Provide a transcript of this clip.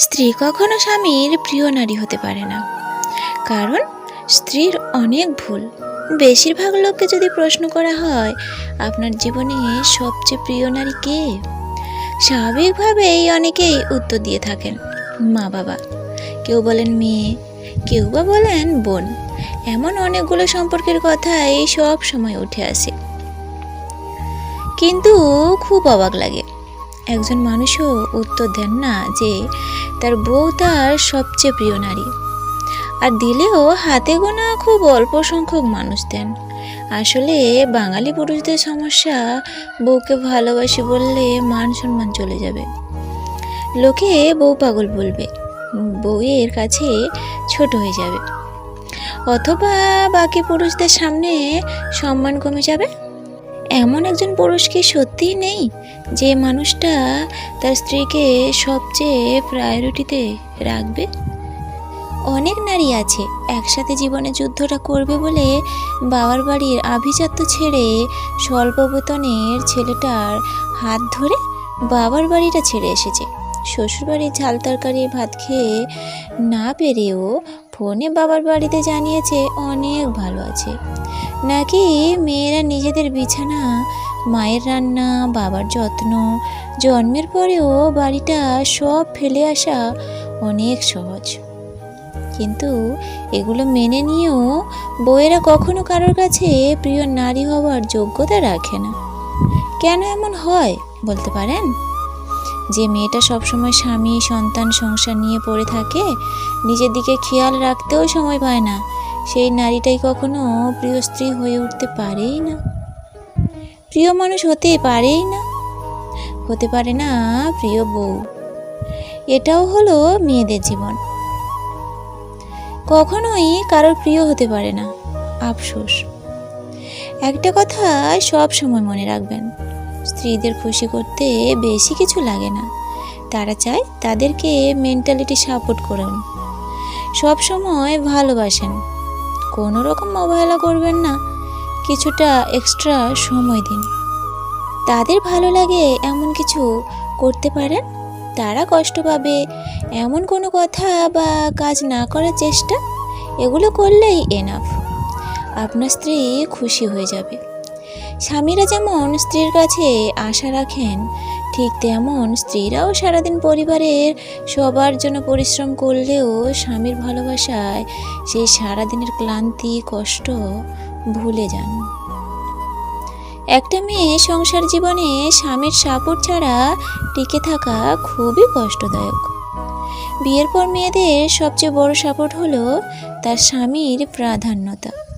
স্ত্রী কখনো স্বামীর প্রিয় নারী হতে পারে না। কারণ স্ত্রীর অনেক ভুল। বেশিরভাগ লোককে যদি প্রশ্ন করা হয়, আপনার জীবনে সবচেয়ে প্রিয় নারী কে? স্বাভাবিকভাবেই অনেকেই উত্তর দিয়ে থাকেন, মা বাবা। কেউ বলেন মেয়ে, কেউ বা বলেন বোন। এমন অনেকগুলো সম্পর্কের কথাই সব সময় উঠে আসে। কিন্তু খুব অবাক লাগে একজন মানুষও উত্তর দেন না যে তার বউ তার সবচেয়ে প্রিয় নারী। আর দিলেও হাতে গোনা খুব অল্প সংখ্যক মানুষ দেন। আসলে বাঙালি পুরুষদের সমস্যা বউকে ভালোবাসি বললে মান সম্মান চলে যাবে। লোকে বউ পাগল বলবে, বউয়ের কাছে ছোট হয়ে যাবে। অথবা বাকি পুরুষদের সামনে সম্মান কমে যাবে। এমন একজন পুরুষ কি সত্যিই নেই যে মানুষটা তার স্ত্রীকে সবচেয়ে প্রায়োরিটিতে রাখবে? অনেক নারী আছে একসাথে জীবনে যুদ্ধটা করবে বলে বাবার বাড়ির আভিজাত্য ছেড়ে স্বল্প বেতনের ছেলেটার হাত ধরে বাবার বাড়িটা ছেড়ে এসেছে। শ্বশুরবাড়ির ঝাল তরকারি, ভাত খেয়ে না পেরেও ফোনে বাবার বাড়িতে জানিয়েছে অনেক ভালো আছে। নাকি মেয়েরা নিজেদের বিছানা, মায়ের রান্না, বাবার যত্ন, জন্মের পরেও বাড়িটা সব ফেলে আসা অনেক সহজ। কিন্তু এগুলো মেনে নিয়েও বউয়েরা কখনো কারোর কাছে প্রিয় নারী হওয়ার যোগ্যতা রাখে না। কেন এমন হয় বলতে পারেন? যে মেয়েটা সবসময় স্বামী, সন্তান, সংসার নিয়ে পড়ে থাকে, নিজের দিকে খেয়াল রাখতেও সময় পায় না। সেই নারীটাই কখনো প্রিয় স্ত্রী হয়ে উঠতে পারেই না। প্রিয় মানুষ হতে পারেই না। হতে পারে না প্রিয় বউ। এটাও হলো মেয়েদের জীবন। কখনোই কারোর প্রিয় হতে পারে না। আফসোস। একটা কথা সব সময় মনে রাখবেন, স্ত্রীদের খুশি করতে বেশি কিছু লাগে না। তারা চায় তাদেরকে মেন্টালিটি সাপোর্ট করুন। সব সময় ভালোবাসেন। কোনো রকম অবহেলা করবেন না। কিছুটা এক্সট্রা সময় দিন। তাদের ভালো লাগে এমন কিছু করতে পারেন? তারা কষ্ট পাবে। এমন কোনো কথা বা কাজ না করার চেষ্টা? এগুলো করলেই এনাফ আপনার স্ত্রী খুশি হয়ে যাবে। স্বামীরা যেমন স্ত্রীর কাছে আশা রাখেন ঠিক তেমন স্ত্রীরাও সারাদিন পরিবারের সবার জন্য পরিশ্রম করলেও স্বামীর ভালোবাসায় সেই সারাদিনের ক্লান্তি, কষ্ট ভুলে যান। একটা মেয়ে সংসার জীবনে স্বামীর সাপোর্ট ছাড়া টিকে থাকা খুবই কষ্টদায়ক। বিয়ের পর মেয়েদের সবচেয়ে বড় সাপোর্ট হলো তার স্বামীর প্রাধান্যতা।